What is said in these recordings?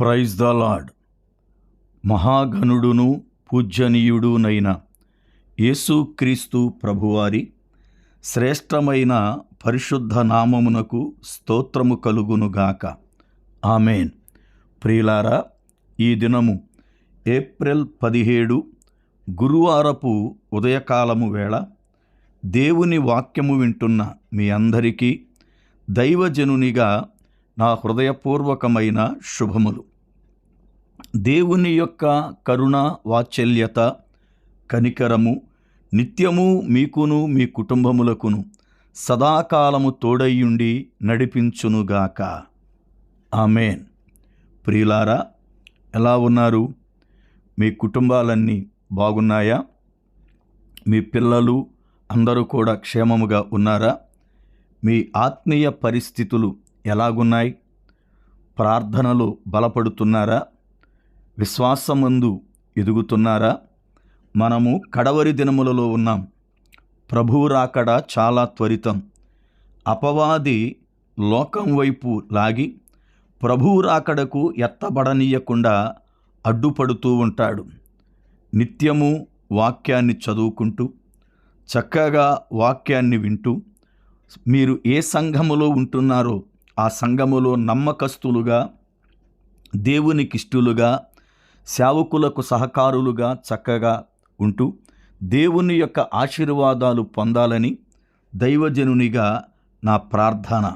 Praise the Lord మహాగణుడును పూజ్యనీయుడునైన యేసుక్రీస్తు ప్రభువారి శ్రేష్టమైన పరిశుద్ధ నామమునకు స్తోత్రము కలుగునుగాక. ఆమెన్. ప్రియులారా ఈ దినము ఏప్రిల్ పదిహేడు గురువారపు ఉదయకాలము వేళ దేవుని వాక్యము వింటున్న మీ అందరికీ దైవజనునిగా నా హృదయపూర్వకమైన శుభములు. దేవుని యొక్క కరుణ వాత్సల్యత కనికరము నిత్యము మీకును మీ కుటుంబములకును సదాకాలము తోడయ్యుండి నడిపించునుగాక. ఆమెన్. ప్రియులారా ఎలా ఉన్నారు? మీ కుటుంబాలన్నీ బాగున్నాయా? మీ పిల్లలు అందరూ కూడా క్షేమముగా ఉన్నారా? మీ ఆత్మీయ పరిస్థితులు ఎలాగున్నాయి? ప్రార్థనలు బలపడుతున్నారా? విశ్వాసమందు ఎదుగుతున్నారా? మనము కడవరి దినములలో ఉన్నాం. ప్రభువు రాకడ చాలా త్వరితం. అపవాది లోకం వైపు లాగి ప్రభువు రాకడకు ఎత్తబడనీయకుండా అడ్డుపడుతూ ఉంటాడు. నిత్యము వాక్యాన్ని చదువుకుంటూ చక్కగా వాక్యాన్ని వింటూ మీరు ఏ సంఘములో ఉంటున్నారో ఆ సంఘములో నమ్మకస్తులుగా దేవునికిష్టులుగా సేవకులకు సహకారులుగా చక్కగా ఉంటూ దేవుని యొక్క ఆశీర్వాదాలు పొందాలని దైవజనునిగా నా ప్రార్థన.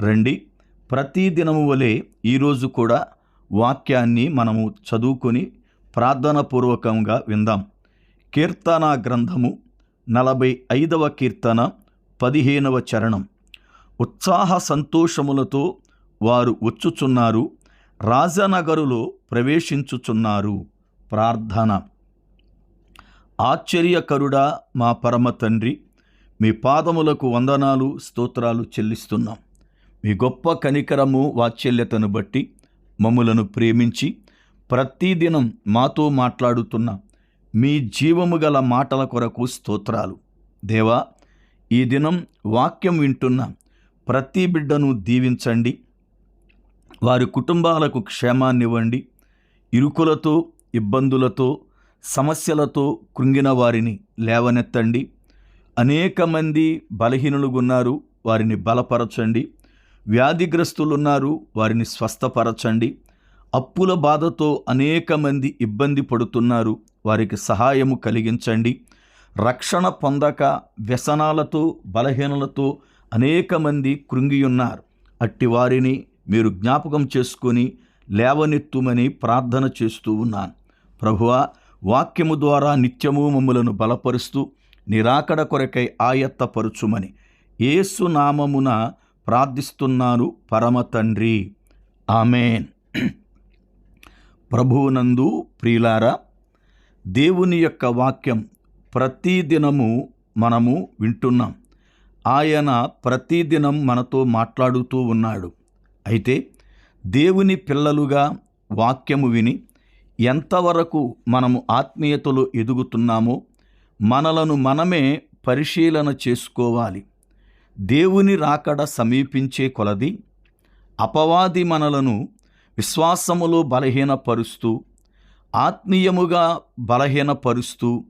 రండి ప్రతి దినము వలె ఈరోజు కూడా వాక్యాన్ని మనము చదువుకొని ప్రార్థనపూర్వకంగా విందాం. కీర్తన గ్రంథము నలభై ఐదవ కీర్తన పదిహేనవ చరణం. ఉత్సాహ సంతోషములతో వారు వచ్చుచున్నారు రాజనగరులో ప్రవేశించుచున్నారు. ప్రార్థన. ఆశ్చర్యకరుడా మా పరమ తండ్రి మీ పాదములకు వందనాలు స్తోత్రాలు చెల్లిస్తున్నాం. మీ గొప్ప కనికరము వాత్సల్యతను బట్టి మమ్ములను ప్రేమించి ప్రతిదినం మాతో మాట్లాడుతున్న మీ జీవము గల మాటల కొరకు స్తోత్రాలు. దేవా ఈ దినం వాక్యం వింటున్న. ప్రతి బిడ్డను దీవించండి. వారి కుటుంబాలకు క్షేమాన్నివ్వండి. ఇరుకులతో ఇబ్బందులతో సమస్యలతో కృంగిన వారిని లేవనెత్తండి. అనేక మంది బలహీనులుగున్నారు వారిని బలపరచండి. వ్యాధిగ్రస్తులున్నారు వారిని స్వస్థపరచండి. అప్పుల బాధతో అనేక మంది ఇబ్బంది పడుతున్నారు వారికి సహాయము కలిగించండి. రక్షణ పొందక వ్యసనాలతో బలహీనలతో అనేక మంది కృంగియున్నారు. అట్టి వారిని మీరు జ్ఞాపకం చేసుకొని లేవనెత్తుమని ప్రార్థన చేస్తూ ఉన్నాను. ప్రభువా వాక్యము ద్వారా నిత్యము మమ్ములను బలపరుస్తూ నిరాకడ కొరకై ఆయత్తపరుచుమని ఏసునామమున ప్రార్థిస్తున్నాను పరమ తండ్రి. ఆమెన్. ప్రభువునందు ప్రియులారా దేవుని యొక్క వాక్యం ప్రతిదినము మనము వింటున్నాం. ఆయన ప్రతిదినం మనతో మాట్లాడుతూ ఉన్నాడు. అయితే దేవుని పిల్లలుగా వాక్యము విని ఎంతవరకు మనము ఆత్మీయతలో ఎదుగుతున్నామో మనలను మనమే పరిశీలన చేసుకోవాలి. దేవుని రాకడ సమీపించే కొలది అపవాది మనలను విశ్వాసములో బలహీనపరుస్తూ ఆత్మీయముగా బలహీనపరుస్తూ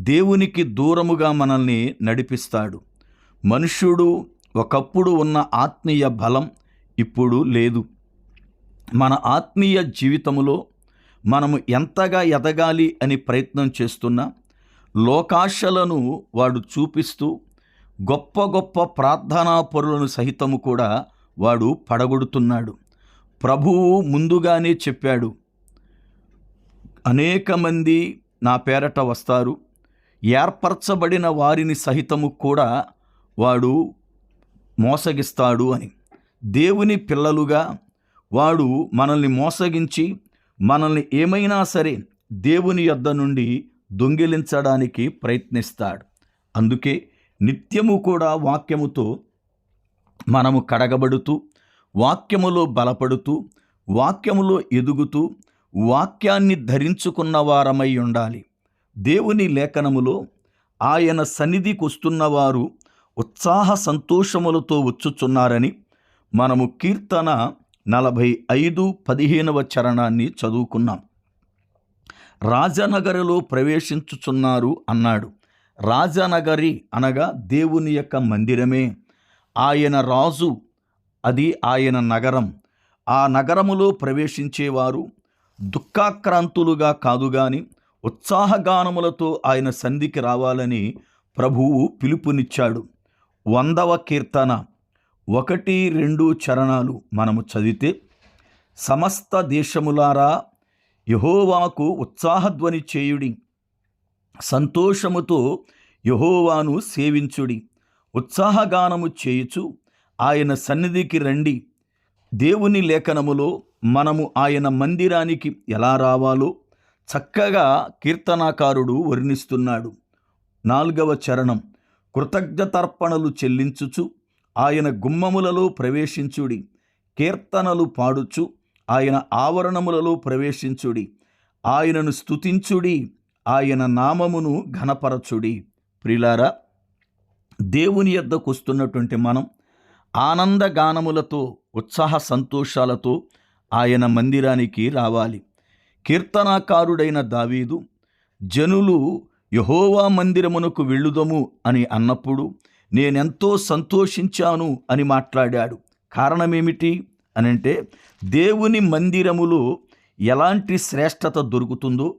దేవునికి దూరముగా మనల్ని నడిపిస్తాడు. మనుష్యుడు ఒకప్పుడు ఉన్న ఆత్మీయ బలం ఇప్పుడు లేదు. మన ఆత్మీయ జీవితంలో మనము ఎంతగా ఎదగాలి అని ప్రయత్నం చేస్తున్నా లోకాశలను వాడు చూపిస్తూ గొప్ప గొప్ప ప్రార్థనా పరులను సహితము కూడా వాడు పడగొడుతున్నాడు. ప్రభువు ముందుగానే చెప్పాడు అనేక మంది నా పేరట వస్తారు. ఏర్పరచబడిన వారిని సహితము కూడా వాడు మోసగిస్తాడు అని. దేవుని పిల్లలుగా వాడు మనల్ని మోసగించి మనల్ని ఏమైనా సరే దేవుని యొద్ద నుండి దొంగిలించడానికి ప్రయత్నిస్తాడు. అందుకే నిత్యము కూడా వాక్యముతో మనము కడగబడుతూ వాక్యములో బలపడుతూ వాక్యములో ఎదుగుతూ వాక్యాన్ని ధరించుకున్న వారమై ఉండాలి. దేవుని లేఖనములో ఆయన సన్నిధికి వస్తున్నవారు ఉత్సాహ సంతోషములతో వచ్చుచున్నారని మనము కీర్తన నలభై ఐదు పదిహేనవ చరణాన్ని చదువుకున్నాం. రాజనగరిలో ప్రవేశించుచున్నారు అన్నాడు. రాజనగరి అనగా దేవుని యొక్క మందిరమే. ఆయన రాజు అది ఆయన నగరం. ఆ నగరములో ప్రవేశించేవారు దుఃఖాక్రాంతులుగా కాదు గాని ఉత్సాహగానములతో ఆయన సంధికి రావాలని ప్రభువు పిలుపునిచ్చాడు. వందవ కీర్తన. ఒకటి రెండు చరణాలు మనము చదివితే సమస్త దేశములారా యహోవాకు ఉత్సాహధ్వని చేయుడి. సంతోషముతో యహోవాను సేవించుడి. ఉత్సాహగానము చేయుచు ఆయన సన్నిధికి రండి. దేవుని లేఖనములో మనము ఆయన మందిరానికి ఎలా రావాలో చక్కగా కీర్తనాకారుడు వర్ణిస్తున్నాడు. నాలుగవ చరణం. కృతజ్ఞతర్పణలు చెల్లించుచు ఆయన గుమ్మములలో ప్రవేశించుడి కీర్తనలు పాడుచు ఆయన ఆవరణములలో ప్రవేశించుడి ఆయనను స్తుతించుడి ఆయన నామమును ఘనపరచుడి. ప్రిలారా దేవుని యొద్దకు వస్తున్నటువంటి మనం ఆనందగానములతో ఉత్సాహ సంతోషాలతో ఆయన మందిరానికి రావాలి. కీర్తనాకారుడైన దావీదు జనులు యహోవా మందిరమునకు వెళ్ళుదము అని అన్నప్పుడు నేనెంతో సంతోషించాను అని మాట్లాడాడు. కారణమేమిటి అనంటే దేవుని మందిరములో ఎలాంటి శ్రేష్టత దొరుకుతుందో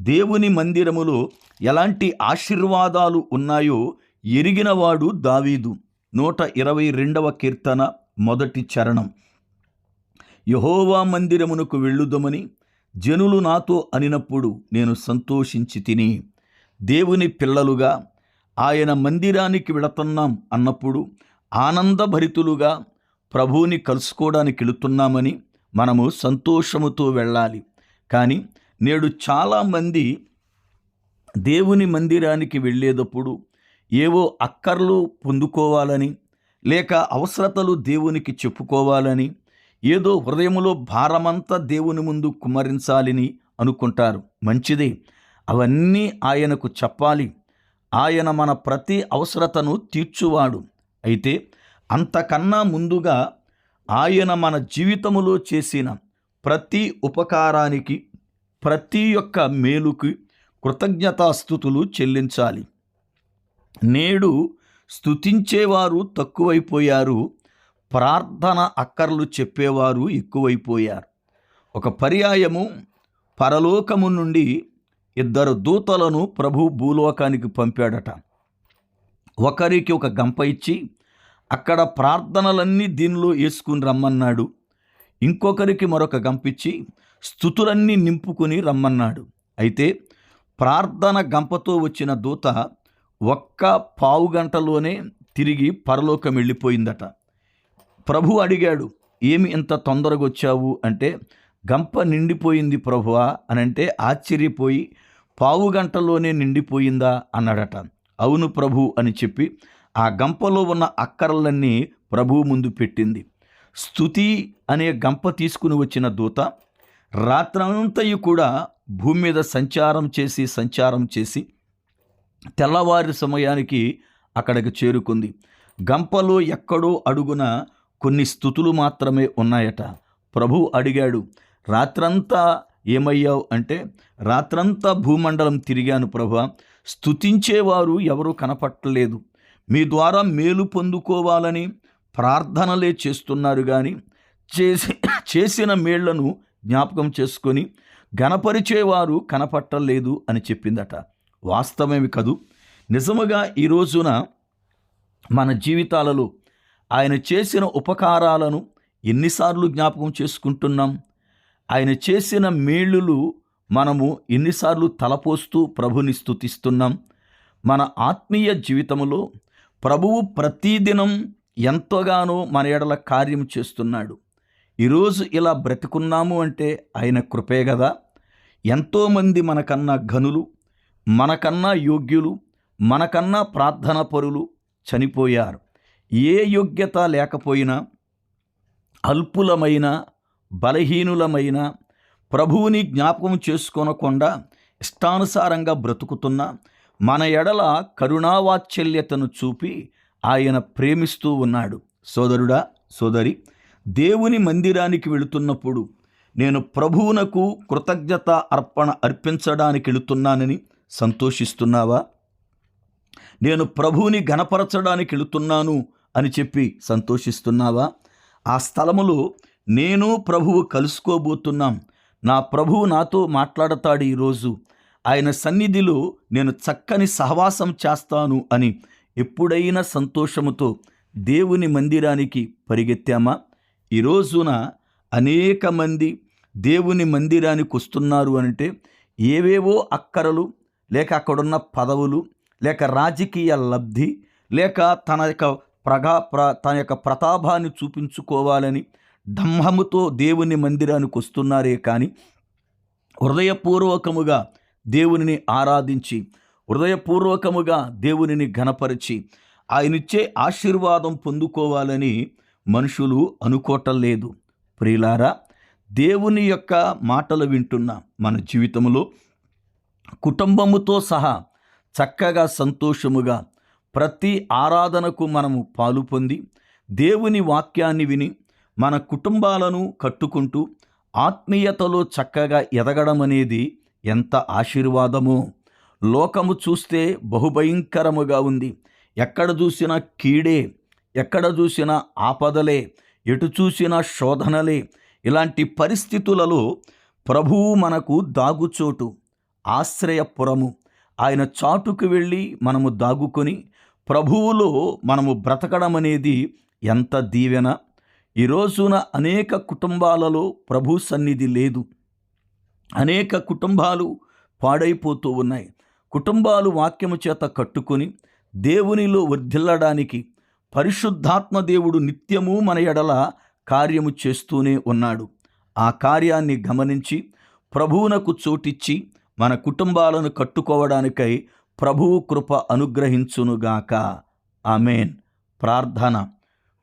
దేవుని మందిరములో ఎలాంటి ఆశీర్వాదాలు ఉన్నాయో ఎరిగినవాడు దావీదు. నూట ఇరవై రెండవ కీర్తన మొదటి చరణం. యహోవా మందిరమునకు వెళ్ళుదమని జనులు నాతో అనినప్పుడు నేను సంతోషించి తిని దేవుని పిల్లలుగా ఆయన మందిరానికి వెళుతున్నాం అన్నప్పుడు ఆనందభరితులుగా ప్రభువుని కలుసుకోవడానికి వెళుతున్నామని మనము సంతోషముతో వెళ్ళాలి. కానీ నేడు చాలామంది దేవుని మందిరానికి వెళ్ళేటప్పుడు ఏవో అక్కర్లు పొందుకోవాలని లేక అవసరతలు దేవునికి చెప్పుకోవాలని ఏదో హృదయములో భారమంతా దేవుని ముందు కుమరించాలని అనుకుంటారు. మంచిదే. అవన్నీ ఆయనకు చెప్పాలి. ఆయన మన ప్రతి అవసరతను తీర్చువాడు. అయితే అంతకన్నా ముందుగా ఆయన మన జీవితములో చేసిన ప్రతి ఉపకారానికి ప్రతి ఒక్క మేలుకి కృతజ్ఞతాస్థుతులు చెల్లించాలి. నేడు స్థుతించేవారు తక్కువైపోయారు. ప్రార్థన అక్కర్లు చెప్పేవారు ఎక్కువైపోయారు. ఒక పర్యాయము పరలోకము నుండి ఇద్దరు దూతలను ప్రభు భూలోకానికి పంపాడట. ఒకరికి ఒక గంప ఇచ్చి అక్కడ ప్రార్థనలన్నీ దీనిలో వేసుకుని రమ్మన్నాడు. ఇంకొకరికి మరొక గంపిచ్చి స్థుతులన్నీ నింపుకుని రమ్మన్నాడు. అయితే ప్రార్థన గంపతో వచ్చిన దూత ఒక్క పావు గంటలోనే తిరిగి పరలోకం వెళ్ళిపోయిందట. ప్రభు అడిగాడు ఏమి ఇంత తొందరగా వచ్చావు? అంటే గంప నిండిపోయింది ప్రభువా అని అంటే ఆశ్చర్యపోయి పావు గంటలోనే నిండిపోయిందా అన్నాడట. అవును ప్రభు అని చెప్పి ఆ గంపలో ఉన్న అక్కరలన్నీ ప్రభువు ముందు పెట్టింది. స్థుతి అనే గంప తీసుకుని వచ్చిన దూత రాత్రంతయు కూడా భూమి మీద సంచారం చేసి సంచారం చేసి తెల్లవారి సమయానికి అక్కడికి చేరుకుంది. గంపలో ఎక్కడో అడుగున కొన్ని స్థుతులు మాత్రమే ఉన్నాయట. ప్రభు అడిగాడు రాత్రంతా ఏమయ్యావు అంటే రాత్రంతా భూమండలం తిరిగాను ప్రభు. స్తుతించేవారు ఎవరూ కనపట్టలేదు. మీ ద్వారా మేలు పొందుకోవాలని ప్రార్థనలే చేస్తున్నారు కానీ చేసి చేసిన మేళ్ళను జ్ఞాపకం చేసుకొని గణపరిచేవారు కనపట్టలేదు అని చెప్పిందట. వాస్తవమేమి కదూ? నిజముగా ఈ రోజున మన జీవితాలలో ఆయన చేసిన ఉపకారాలను ఎన్నిసార్లు జ్ఞాపకం చేసుకుంటున్నాం? ఆయన చేసిన మేళ్ళులు మనము ఎన్నిసార్లు తలపోస్తూ ప్రభుని స్థుతిస్తున్నాం మన ఆత్మీయ జీవితంలో ప్రభువు ప్రతిదినం ఎంతగానో మన ఎడల కార్యం చేస్తున్నాడు. ఈరోజు ఇలా బ్రతికున్నాము అంటే ఆయన కృపే కదా ఎంతోమంది మనకన్నా ఘనులు మనకన్నా యోగ్యులు మనకన్నా ప్రార్థన పరులు చనిపోయారు. ఏ యోగ్యత లేకపోయినా అల్పులమైన బలహీనులమైన ప్రభువుని జ్ఞాపకం చేసుకోనకుండా ఇష్టానుసారంగా బ్రతుకుతున్న మన ఎడల కరుణావాత్సల్యతను చూపి ఆయన ప్రేమిస్తూ ఉన్నాడు. సోదరుడా సోదరి దేవుని మందిరానికి వెళుతున్నప్పుడు నేను ప్రభువునకు కృతజ్ఞత అర్పణ అర్పించడానికి వెళుతున్నానని సంతోషిస్తున్నావా? నేను ప్రభువుని గణపరచడానికి వెళుతున్నాను అని చెప్పి సంతోషిస్తున్నావా? ఆ స్థలములో నేను ప్రభువు కలుసుకోబోతున్నాం. నా ప్రభువు నాతో మాట్లాడతాడు ఈరోజు. ఆయన సన్నిధిలో నేను చక్కని సహవాసం చేస్తాను అని ఎప్పుడైనా సంతోషముతో దేవుని మందిరానికి పరిగెత్తామా? ఈ రోజున అనేక మంది దేవుని మందిరానికి వస్తున్నారు అంటే ఏవేవో అక్కరలు లేక అక్కడున్న పదవులు లేక రాజకీయ లబ్ధి లేక తన యొక్క ప్రగా ప్ర తన యొక్క ప్రతాభాన్ని చూపించుకోవాలని దంహముతో దేవుని మందిరానికి వస్తున్నారే కానీ హృదయపూర్వకముగా దేవునిని ఆరాధించి హృదయపూర్వకముగా దేవునిని ఘనపరిచి ఆయనిచ్చే ఆశీర్వాదం పొందుకోవాలని మనుషులు అనుకోవటం లేదు ప్రియులారా దేవుని యొక్క మాటలు వింటున్న మన జీవితంలో కుటుంబముతో సహా చక్కగా సంతోషముగా ప్రతి ఆరాధనకు మనము పాలు పొంది దేవుని వాక్యాన్ని విని మన కుటుంబాలను కట్టుకుంటూ ఆత్మీయతలో చక్కగా ఎదగడం అనేది ఎంత ఆశీర్వాదమో. లోకము చూస్తే బహుభయంకరముగా ఉంది. ఎక్కడ చూసినా కీడే ఎక్కడ చూసినా ఆపదలే ఎటు చూసినా శోధనలే. ఇలాంటి పరిస్థితులలో ప్రభువు మనకు దాగుచోటు ఆశ్రయపురము. ఆయన చాటుకు వెళ్ళి మనము దాగుకొని ప్రభువులో మనము బ్రతకడం అనేది ఎంత దీవెన? ఈ రోజున అనేక కుటుంబాలలో ప్రభు సన్నిధి లేదు. అనేక కుటుంబాలు పాడైపోతూ ఉన్నాయి. కుటుంబాలు వాక్యము చేత కట్టుకొని దేవునిలో వర్ధిల్లడానికి పరిశుద్ధాత్మ దేవుడు నిత్యము మన ఎడల కార్యము చేస్తూనే ఉన్నాడు. ఆ కార్యాన్ని గమనించి ప్రభువునకు చోటిచ్చి మన కుటుంబాలను కట్టుకోవడానికై ప్రభువు కృప అనుగ్రహించునుగాక. ఆమెన్. ప్రార్థన.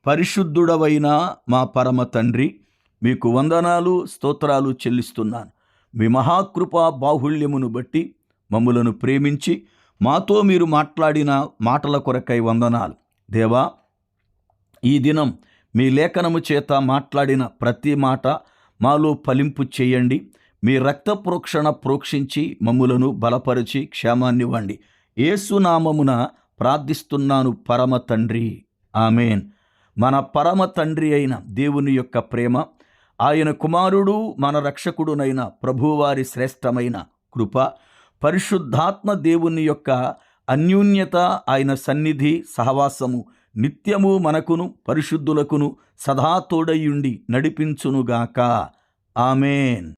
పరిశుద్ధుడవైన మా పరమ తండ్రి మీకు వందనాలు స్తోత్రాలు చెల్లిస్తున్నాను. మీ మహాకృప బాహుళ్యమును బట్టి మమ్ములను ప్రేమించి మాతో మీరు మాట్లాడిన మాటల కొరకై వందనాలు. దేవా ఈ దినం మీ లేఖనము చేత మాట్లాడిన ప్రతి మాట మాలో ఫలింపు చేయండి. మీ రక్త ప్రోక్షణ ప్రోక్షించి మమ్ములను బలపరిచి క్షేమాన్నివ్వండి. ఏసునామమున ప్రార్థిస్తున్నాను పరమ తండ్రి. ఆమెన్. మన పరమ తండ్రి అయిన దేవుని యొక్క ప్రేమ ఆయన కుమారుడు మన రక్షకుడునైన ప్రభువారి శ్రేష్టమైన కృప పరిశుద్ధాత్మ దేవుని యొక్క అన్యూన్యత ఆయన సన్నిధి సహవాసము నిత్యము మనకును పరిశుద్ధులకును సదా తోడయుండి నడిపించునుగాక. ఆమెన్.